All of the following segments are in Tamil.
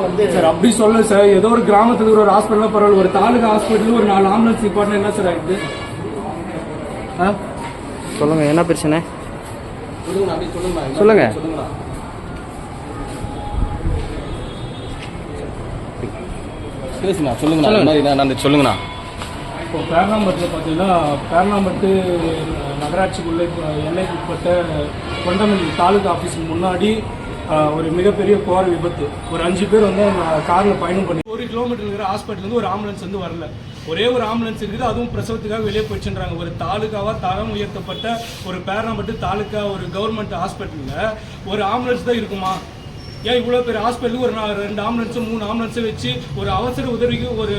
வந்து சார் அப்படி சொல்ல சார். ஏதோ ஒரு கிராமத்துல ஒரு ஹாஸ்பிட்டல் பரவாயில்ல. ஒரு தாலுகா ஹாஸ்பிட்டல் ஒரு நாலு ஆம்புலன்ஸ் நிப்பாட்டினா என்ன சார் ஆயிடுது? ஆ? சொல்லுங்க என்ன பிரச்சனை? சொல்லுங்க. சொல்லுங்க பேசுண்ணா சொல்லுங்கண்ணா. இந்த மாதிரி நான் நான் சொல்லுங்கண்ணா. இப்போ பேரணாம்பட்டில் பார்த்தீங்கன்னா பேரணாம்பட்டு நகராட்சிக்குள்ளே இப்போ எல்லைக்கு உட்பட்ட கொண்டமல்லி தாலுகா ஆஃபீஸுக்கு முன்னாடி ஒரு மிகப்பெரிய கோர விபத்து. ஒரு அஞ்சு பேர் வந்து காரில் பயணம் பண்ணி ஒரு கிலோமீட்டர் இருக்கிற ஹாஸ்பிட்டல்லேருந்து ஒரு ஆம்புலன்ஸ் வந்து வரல. ஒரே ஒரு ஆம்புலன்ஸ் இருக்குது அதுவும் பிரசவத்துக்காக வெளியே போயிடுச்சுன்றாங்க. ஒரு தாலுகாவா தரம் உயர்த்தப்பட்ட ஒரு பேரணாம்பட்டு தாலுகா ஒரு கவர்மெண்ட் ஹாஸ்பிட்டலில் ஒரு ஆம்புலன்ஸ் தான் இருக்குமா? ஏன் இவ்வளோ பேர் ஹாஸ்பிட்டலுக்கு ஒரு ரெண்டு ஆம்புலன்ஸும் மூணு ஆம்புலன்ஸும் வச்சு ஒரு அவசர உதவிக்கு ஒரு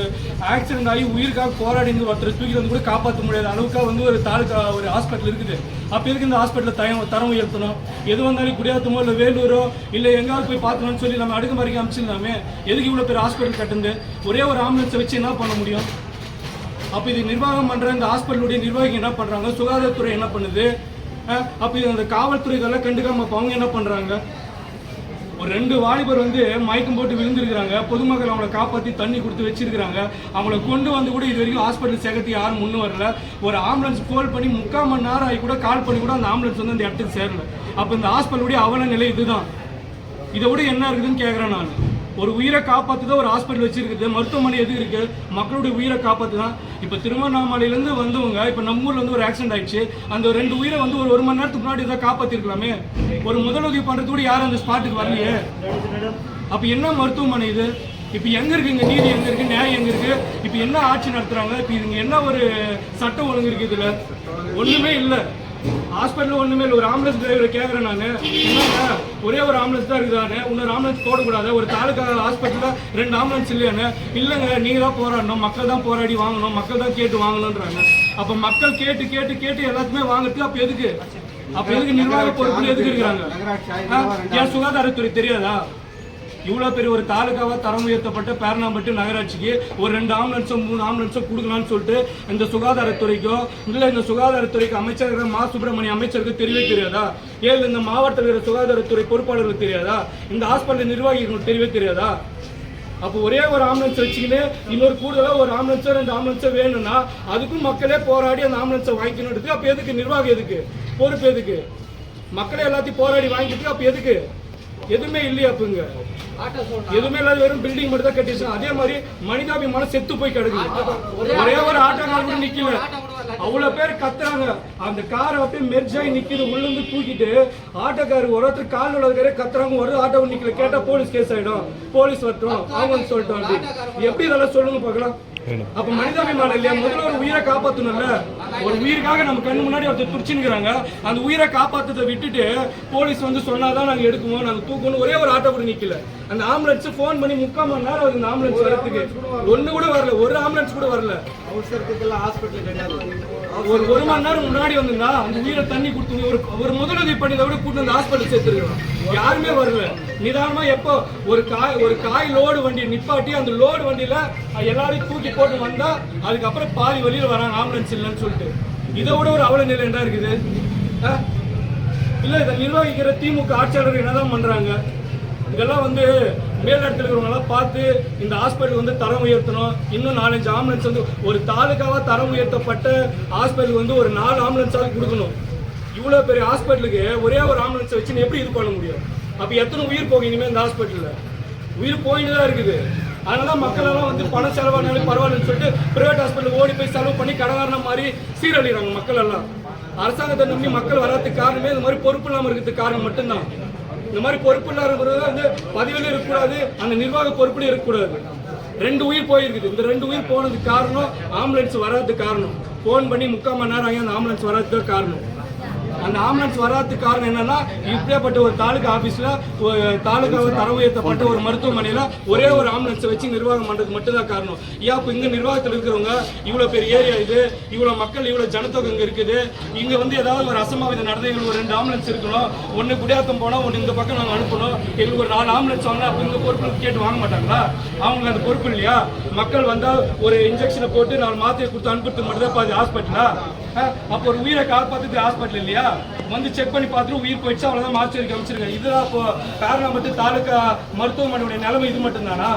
ஆக்சிடென்ட் ஆகி உயிருக்காக போராடி ஒருத்தர் தூக்கி வந்து கூட காப்பாற்ற முடியாத அளவுக்கு வந்து ஒரு தாலுக்கா ஒரு ஹாஸ்பிட்டல் இருக்குது. அப்போ எதுக்கு இந்த ஹாஸ்பிட்டலில் தரம் தரம் உயர்த்தணும்? எது வந்தாலும் குடியாத்தமோ இல்லை வேலூரோ இல்லை எங்காவது போய் பார்க்கணும்னு சொல்லி நம்ம அடுக்கு மாதிரி அமைச்சிருந்தாமே எதுக்கு இவ்வளோ பேர் ஹாஸ்பிட்டல் கட்டுந்து ஒரே ஒரு ஆம்புலன்ஸை வச்சு என்ன பண்ண முடியும்? அப்போ இது நிர்வாகம் பண்ணுற இந்த ஹாஸ்பிட்டலுடைய நிர்வாகி என்ன பண்ணுறாங்க சுகாதாரத்துறை என்ன பண்ணுது? அப்போ இது அந்த காவல்துறை இதெல்லாம் கண்டுக்காம அவங்க என்ன பண்ணுறாங்க ஒரு ரெண்டு வாலிபர் வந்து மயக்கம் போட்டு விழுந்திருக்கிறாங்க. பொதுமக்கள் அவங்கள காப்பாற்றி தண்ணி கொடுத்து வச்சிருக்கிறாங்க. அவங்கள கொண்டு வந்து கூட இது வரைக்கும் ஹாஸ்பிட்டல் சேர்க்கறது யாரும் முன்னு வரல. ஒரு ஆம்புலன்ஸ் கால் பண்ணி முக்கால் மணி நேரம் ஆகி கூட கால் பண்ணி கூட அந்த ஆம்புலன்ஸ் வந்து அந்த இடத்துக்கு சேரல. அப்போ இந்த ஹாஸ்பிட்டலுடைய அவல நிலை இதுதான். இதை விட என்ன இருக்குதுன்னு கேட்குறேன் நான். ஒரு உயிரை காப்பாற்றுதான் ஒரு ஹாஸ்பிட்டல் வச்சிருக்குது மருத்துவமனை எது இருக்கு? மக்களுடைய உயிரை காப்பாற்று தான் இப்போ திருவண்ணாமலையிலேருந்து வந்தவங்க இப்போ நம்ம ஊரில் வந்து ஒரு ஆக்சிடென்ட் ஆயிடுச்சு. அந்த ரெண்டு உயிரை வந்து ஒரு ஒரு மணி நேரத்துக்கு முன்னாடி இதை காப்பாற்றிருக்கலாமே ஒரு முதலுதவி பண்ணுறது கூட யாரும் அந்த ஸ்பாட்டுக்கு வரலையே? அப்போ என்ன மருத்துவமனை இது? இப்போ எங்கே இருக்குங்க நீதி எங்கே இருக்குது நியாயம் எங்கே இருக்குது இப்போ என்ன ஆட்சி நடத்துகிறாங்க இப்போ இதுங்க என்ன ஒரு சட்டம் ஒழுங்கு இருக்குது இதில்? ஒன்றுமே இல்லை. ஹாஸ்பிட்டல் இல்லை. ஒரு ஆம்புலன்ஸ் டிரைவரை கேட்குறேன் நான். என்னங்க? ஒரே ஒரு ஆம்புலன்ஸ் தான் இருக்குதானே இன்னொரு ஆம்புலன்ஸ் போடக்கூடாது. ஒரு தாலுக்கா ஹாஸ்பிட்டலில் ரெண்டு ஆம்புலன்ஸ் இல்லையானே இல்லைங்க நீங்க தான் போராடணும். மக்கள் தான் போராடி வாங்கணும். மக்கள் தான் கேட்டு வாங்கணுன்றாங்க அப்போ மக்கள் கேட்டு கேட்டு கேட்டு எல்லாத்தையுமே வாங்குறதுக்கு அப்போ எதுக்கு? அப்போ எதுக்கு நிர்வாக பொறுப்பு எதுக்கு இருக்கிறாங்க? ஏன் சுகாதாரத்துறை தெரியாதா? இவ்வளோ பெரிய ஒரு தாலுக்காவாக தரம் உயர்த்தப்பட்ட பேரணாம்பட்டு நகராட்சிக்கு ஒரு ரெண்டு ஆம்புலன்ஸும் மூணு ஆம்புலன்ஸும் கொடுக்கலாம்னு சொல்லிட்டு இந்த சுகாதாரத்துறைக்கோ இல்லை இந்த சுகாதாரத்துறைக்கு அமைச்சர் மா. சுப்பிரமணிய அமைச்சருக்கு தெரியவே தெரியாதா? ஏழு இந்த மாவட்டத்தில் இருக்கிற சுகாதாரத்துறை பொறுப்பாளர்களுக்கு தெரியாதா? இந்த ஹாஸ்பிட்டல் நிர்வாகிகளுக்கு தெரியவே தெரியாதா? அப்போ ஒரே ஒரு ஆம்புலன்ஸ் வச்சுக்கின்னு இன்னொரு கூடுதலாக ஒரு ஆம்புலன்ஸோ ரெண்டு ஆம்புலன்ஸோ வேணும்னா அதுக்கும் மக்களே போராடி அந்த ஆம்புலன்ஸை வாங்கிக்கணும் அப்போ எதுக்கு? நிர்வாகம் எதுக்கு? பொறுப்பு எதுக்கு? மக்களே எல்லாத்தையும் போராடி வாங்கிட்டு அப்போ எதுக்கு? எதுவுமே இல்லையா அப்போங்க எதுவுமே இல்லாத வெறும் பில்டிங் மட்டும் தான் கட்டிச்சு அதே மாதிரி மனிதாபிமானம் செத்து போய் கிடக்குது. ஒரே ஒரு ஆட்டோ கார் கூட நிக்கல. அவ்வளவு பேர் கத்துறாங்க. அந்த காரை அப்படியே மெர்ஜாய் நிக்குது. உள்ள இருந்து தூக்கிட்டு ஆட்டோக்காரு ஒரு ஒருத்தர் கால் உள்ளதுக்காரே கத்துறாங்க. ஒரு ஆட்டோ நிக்கல. கேட்டா போலீஸ் கேஸ் ஆயிடும். போலீஸ் வரட்டும் அவங்க சொல்லிட்டோம் எப்படி இதெல்லாம் சொல்லுங்க பார்க்கலாம்? அப்ப மனிதாபிமானம் இல்லையா? முதல்ல ஒரு உயிரை காப்பாத்தணும்ல. ஒரு உயிருக்காக நம்ம கண்ணு முன்னாடி ஒருத்தர் துடிச்சுங்கிறாங்க அந்த உயிரை காப்பாத்ததை விட்டுட்டு போலீஸ் வந்து சொன்னாதான் நாங்க எடுக்குவோம். நாங்க தூக்கணும் ஒரே ஒரு ஆட்டோ கூட நிக்கல. அந்த ஆம்புலன்ஸ் ஃபோன் பண்ணி முக்கால் மணி நேரம் ஆகுது ஆம்புலன்ஸ் வரதுக்கு. ஒண்ணு கூட வரல. ஒரு ஆம்புலன்ஸ் கூட வரல. ஒரு ஒரு மணி நேரம் முன்னாடி வந்திருந்தா அந்த உயிரை தண்ணி கொடுத்து ஒரு ஒரு முதலுதவி பண்ணதை விட கூட்டு வந்து ஹாஸ்பிட்டல் சேர்த்துருக்கோம் யாருமே வரல. நிதானமா எப்போ ஒரு காய் ஒரு காய் லோடு வண்டியை நிப்பாட்டி அந்த லோடு வண்டியில எல்லாரையும் தூக்கி போட்டு வந்தா அதுக்கப்புறம் பாதி வழியில் வராங்க ஆம்புலன்ஸ் இல்லைன்னு சொல்லிட்டு. இதை விட ஒரு அவல நிலை என்ன இருக்குது? ஆ? இதை நிர்வகிக்கிற திமுக ஆட்சியாளர்கள் என்னதான் பண்றாங்க? இதெல்லாம் வந்து மேலிடத்தில் இருக்கிறவங்களாம் பார்த்து இந்த ஹாஸ்பிட்டல் வந்து தரம் உயர்த்தணும். இன்னும் நாலஞ்சு ஆம்புலன்ஸ் வந்து ஒரு தாலுக்காவாக தரம் உயர்த்தப்பட்ட ஹாஸ்பிட்டல் வந்து ஒரு நாலு ஆம்புலன்ஸாவது கொடுக்கணும். இவ்வளோ பெரிய ஹாஸ்பிட்டலுக்கு ஒரே ஒரு ஆம்புலன்ஸை வச்சு எப்படி இது பண்ண முடியும்? அப்போ எத்தனை உயிர் போகும் இனிமேல் இந்த ஹாஸ்பிட்டலில் உயிர் போயிட்டு தான் இருக்குது. அதனால மக்களெல்லாம் வந்து பண செலவானாலும் பரவாயில்லன்னு சொல்லிட்டு பிரைவேட் ஹாஸ்பிட்டல் ஓடி போய் செலவு பண்ணி கடகாரண மாதிரி சீரழிகிறாங்க மக்கள் எல்லாம் அரசாங்கத்தை நம்பி மக்கள் வராதுக்கு காரணமே இந்த மாதிரி பொறுப்பு இல்லாமல் இருக்கிறதுக்கு காரணம் மட்டும்தான். இந்த மாதிரி பொறுப்பு இல்லாத வந்து பதிவில் இருக்கக்கூடாது அந்த நிர்வாக பொறுப்புல இருக்கக்கூடாது. ரெண்டு உயிர் போயிருக்குது. இந்த ரெண்டு உயிர் போனதுக்கு காரணம் ஆம்புலன்ஸ் வராததுக்கு காரணம். ஃபோன் பண்ணி முக்கால் மணி நேரம் ஆகி அந்த ஆம்புலன்ஸ் வராததுக்கு காரணம். அந்த ஆம்புலன்ஸ் வராதுக்கு காரணம் என்னன்னா இப்படியாப்பட்ட ஒரு தாலுகா ஆபீஸ்ல ஒரு தாலுகாவை தர உயர்த்தப்பட்ட ஒரு மருத்துவமனையில ஒரே ஒரு ஆம்புலன்ஸை வச்சு நிர்வாகம் பண்ணுறதுக்கு மட்டும்தான் காரணம். ஏன் இப்போ இங்க நிர்வாகத்தில் இருக்கிறவங்க இவ்வளவு பெரிய ஏரியா இது இவ்வளவு மக்கள் இவ்வளவு ஜனத்தொகை இங்க இருக்குது. இங்க வந்து ஏதாவது ஒரு அசம்பாவிதம் நடந்தது ஒரு ரெண்டு ஆம்புலன்ஸ் இருக்கணும். ஒன்னு குடியாத்தம் போனா ஒன்னு இந்த பக்கம் நாங்க அனுப்பணும். எங்களுக்கு ஒரு நாலு ஆம்புலன்ஸ் வாங்கினா அப்ப இந்த பொறுப்பு கேட்டு வாங்க மாட்டாங்களா? அவங்களுக்கு அந்த பொறுப்பு இல்லையா? மக்கள் வந்தா ஒரு இன்ஜெக்ஷனை போட்டு நாலு மாத்திரை கொடுத்து அனுப்புறது மட்டும் தான் பாதி ஹாஸ்பிட்டலா அப்போ ஒரு உயிரை காப்பாத்துறது ஹாஸ்பிட்டல் இல்லையா வந்து செக் பண்ணி பார்த்துட்டு உயிர் போயிடுச்சு அவ்வளவுதான் மாஸ்டருக்கு அமைச்சிருக்காங்க இதுதான் இப்போ பேரணாம்பட்டு தாலுகா மருத்துவமனையுடைய நிலைமை இது மட்டும்தானா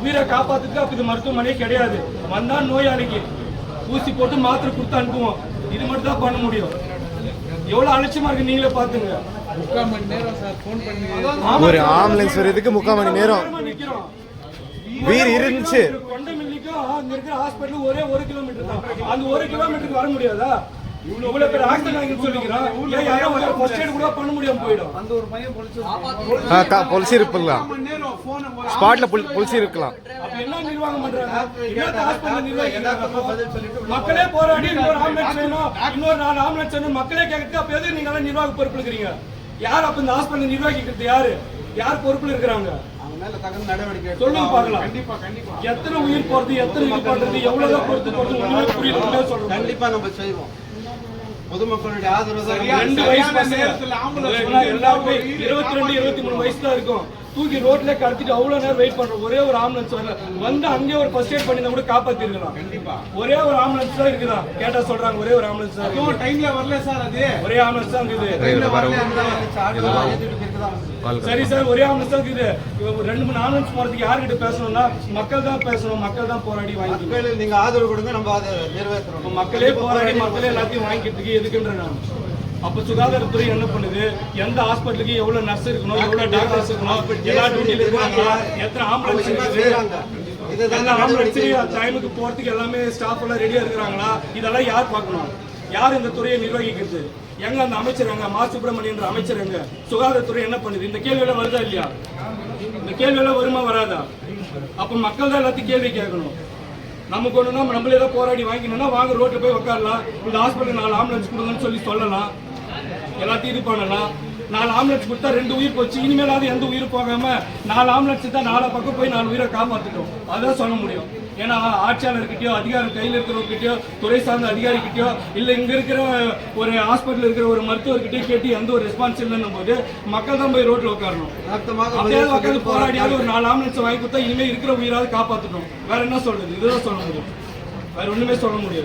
உயிரை காப்பாத்துக்கு அப்ப இது மருத்துவமனையே கிடையாது வந்தா நோயாளிக்கு ஊசி போட்டு மாத்திரை கொடுத்து அனுப்புவோம் இது மட்டும் தான் பண்ண முடியும் எவ்வளவு அலட்சியமா இருக்கு நீங்களே பாத்துங்க ஆமா ஒரு சார். ஆம்புலன்ஸ் வர்றதுக்கு முக்கால் மணி நேரம் நேரமா. உயிர் இருந்துச்சு அங்க இருக்கிற ஹாஸ்பிட்டல் ஒரே ஒரு கிலோமீட்டர் தான். அந்த ஒரு கிலோமீட்டருக்கு வர முடியாதா? இவ்வளவு பேர் ஆக்சிடென்ட் ஆகின்னு சொல்லிக்கிறோம் ஏன் யாரும் ஃபர்ஸ்ட் எய்ட் கூட பண்ண முடியாம போயிடும். ஆ, கா- பொலிசி இருக்கலாம் ஸ்பாட்ல பொலிசி இருக்கலாம். அப்ப என்ன நிர்வாகம் பண்றாங்க? என்ன ஹாஸ்பிட்டல்? மக்களே போராடி இன்னொரு ஆம்புலன்ஸ் வேணும். இன்னொரு நாலு ஆம்புலன்ஸ் வேணும். மக்களே கேட்க அப்ப எதுக்கு நீங்க எல்லாம் நிர்வாக பொறுப்புல இருக்கிறீங்க யார் அப்ப இந்த ஹாஸ்பிட்டல் நிர்வகிக்கிறது? யாரு? யார் பொறுப்புல இருக்கிறாங்க? சொல்லுங்க பார்க்கலாம். எத்தனை உயிர் போறது எத்தனை இது பண்றது எவ்வளவுதான் பொறுத்து போறது ஒண்ணுமே புரியல உண்மையா சொல்றேன் கண்டிப்பா நம்ம செய்வோம். பொதுமக்களுடைய ஆதரவு ரெண்டு வயசு எல்லாருமே இருபத்தி ரெண்டு இருபத்தி மூணு வயசு தான் இருக்கும். தூக்கி ரோட்ல கடத்திட்டு அவ்வளவு நேரம் வெயிட் பண்றோம் ஒரே ஒரு ஆம்புலன்ஸ் வரல. வந்து அங்கேயே ஒரு ஃபர்ஸ்ட் எய்ட் பண்ணி கூட காப்பாத்திருக்கலாம். கண்டிப்பா. ஒரே ஒரு ஆம்புலன்ஸ் தான் இருக்குதா? கேட்டா சொல்றாங்க ஒரே ஒரு ஆம்புலன்ஸ் தான். டைம்ல வரல சார் அது. ஒரே ஆம்புலன்ஸ் தான் இருக்குது. சரி சார் ஒரே ஆம்புலன்ஸ் தான் இருக்குது. ரெண்டு மூணு ஆம்புலன்ஸ் போறதுக்கு யார்கிட்ட பேசணும்னா மக்கள் தான் பேசணும். மக்கள் தான் போராடி மக்கள் நீங்க ஆதரவு கொடுங்க நம்ம அதை நிறைவேற்றுறோம். இப்ப மக்களே போராடி மக்களே எல்லாத்தையும் வாங்கிக்கிறதுக்கு எதுக்குன்ற நான். அப்ப சுகாதாரத்துறை என்ன பண்ணுது? எந்த ஹாஸ்பிட்டலுக்கு எவ்வளவு நர்ஸ் இருக்கணும் எவ்வளவு டாக்டர்ஸ் இருக்கணும்? எல்லா டியூட்டில இருக்காங்களா எத்தனை ஆம்புலன்ஸ் இருக்குது? ஆம்புலன்ஸ் டைமுக்கு போறதுக்கு எல்லாமே ஸ்டாஃப் எல்லாம் ரெடியா இருக்கிறாங்களா? இதெல்லாம் யார் பார்க்கணும்? யார் இந்த துறையை நிர்வகிக்கிறது? எங்க அந்த அமைச்சர் எங்க? மா. சுப்பிரமணியன்ற அமைச்சர் எங்க? சுகாதாரத்துறை என்ன பண்ணுது? இந்த கேள்வி எல்லாம் வருதா இல்லையா? இந்த கேள்வி எல்லாம் வருமா வராதா? அப்ப மக்கள் தான் எல்லாத்தையும் கேள்வி கேட்கணும். நமக்கு ஒண்ணுனா நம்மளே தான் போராடி வாங்கினோம்னா வாங்க ரோட்ல போய் உட்காரலாம் இந்த ஹாஸ்பிட்டல் நாலு ஆம்புலன்ஸ் கொடுங்கன்னு சொல்லி சொல்லலாம். எல்லாத்தையும் இது பண்ணலாம். நாலு ஆம்புலன்ஸ் கொடுத்தா ரெண்டு உயிர் போச்சு. இனிமேலாவது எந்த உயிர் போகாம நாலு ஆம்புலன்ஸ் தான் நாலு பக்கம் போய் நாலு உயிரை காப்பாத்திட்டோம். அதான் சொல்ல முடியும். ஏன்னா ஆட்சியாளர்கிட்டயோ அதிகாரம் கையில் இருக்கிறவங்ககிட்டயோ துறை சார்ந்த அதிகாரிகிட்டயோ இல்ல இங்க இருக்கிற ஒரு ஹாஸ்பிட்டல் இருக்கிற ஒரு மருத்துவர்கிட்டயோ கேட்டு எந்த ஒரு ரெஸ்பான்ஸ் இல்லைன்னும் போது மக்கள் தான் போய் ரோட்ல உட்காரணும். யதார்த்தமாக அப்படியே பதில் உட்காந்து சொல்லிட்டு போராடியாவது ஒரு நாலு ஆம்புலன்ஸ் வாங்கி கொடுத்தா இனிமே இருக்கிற உயிராவது காப்பாத்தணும் வேற என்ன சொல்றது? இதுதான் சொல்ல முடியும். வேற ஒண்ணுமே சொல்ல முடியாது.